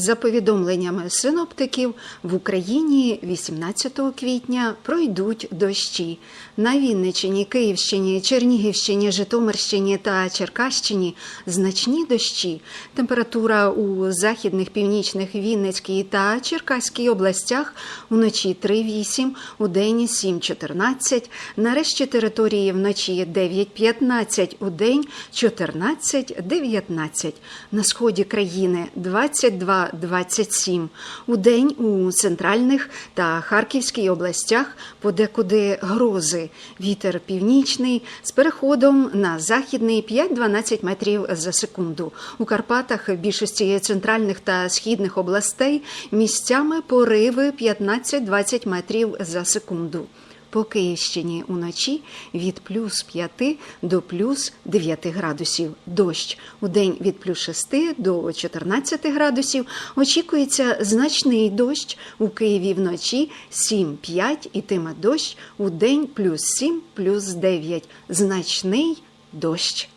За повідомленнями синоптиків, в Україні 18 квітня пройдуть дощі. На Вінниччині, Київщині, Чернігівщині, Житомирщині та Черкащині значні дощі. Температура у західних, північних, Вінницькій та Черкаській областях вночі 3-8, у день 7-14, на решті території вночі 9-15, у день 14-19. На сході країни 22-27. У день у центральних та Харківській областях подекуди грози. Вітер північний з переходом на західний 5-12 метрів за секунду. У Карпатах в більшості центральних та східних областей місцями пориви 15-20 метрів за секунду. По Київщині уночі від плюс 5 до плюс 9 градусів. Дощ у день від плюс 6 до 14 градусів. Очікується значний дощ у Києві вночі 7-5 ітиме дощ у день плюс 7, плюс 9. Значний дощ.